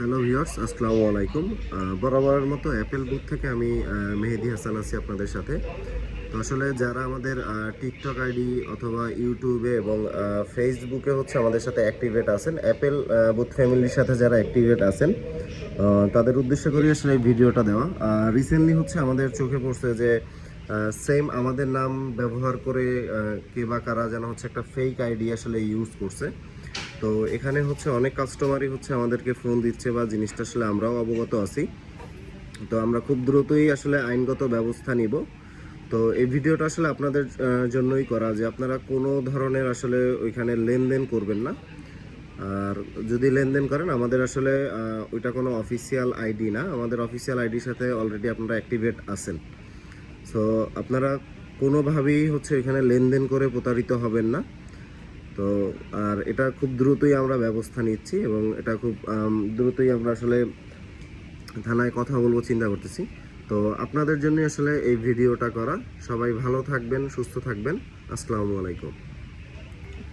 Hello viewers আসসালামু আলাইকুম বরাবরের মতো অ্যাপেল বুথ থেকে আমি মেহেদি হাসান আছি আপনাদের সাথে। তো আসলে যারা আমাদের টিকটক আইডি অথবা ইউটিউবে এবং ফেসবুকে হচ্ছে আমাদের সাথে অ্যাক্টিভেট আছেন অ্যাপেল বুথ ফ্যামিলির সাথে যারা অ্যাক্টিভেট আছেন তাদের উদ্দেশ্য করি আসলে এই ভিডিওটা দেওয়া। রিসেন্টলি হচ্ছে আমাদের চোখে পড়ছে যে সেম আমাদের নাম ব্যবহার করে কে বা কারা যেন হচ্ছে একটা ফেক আইডি আসলে ইউজ করছে। তো এখানে হচ্ছে অনেক কাস্টমারই হচ্ছে আমাদেরকে ফোন দিচ্ছে বা জিনিসটা আসলে আমরাও অবগত আছি। তো আমরা খুব দ্রুতই আসলে আইনগত ব্যবস্থা নিব। তো এই ভিডিওটা আসলে আপনাদের জন্যই করা যে আপনারা কোনো ধরনের আসলে ওইখানে লেনদেন করবেন না। আর যদি লেনদেন করেন, আমাদের আসলে ওইটা কোনো অফিসিয়াল আইডি না। আমাদের অফিসিয়াল আইডির সাথে অলরেডি আপনারা অ্যাক্টিভেট আছেন। সো আপনারা কোনোভাবেই হচ্ছে এখানে লেনদেন করে প্রতারিত হবেন না। তো আর এটা খুব দ্রুতই আমরা ব্যবস্থা নিচ্ছি এবং এটা খুব দ্রুতই আমরা আসলে থানায় কথা বলব, চিন্তা করতেছি। তো আপনাদের জন্য আসলে এই ভিডিওটা করা। সবাই ভালো থাকবেন, সুস্থ থাকবেন। আসসালামু আলাইকুম।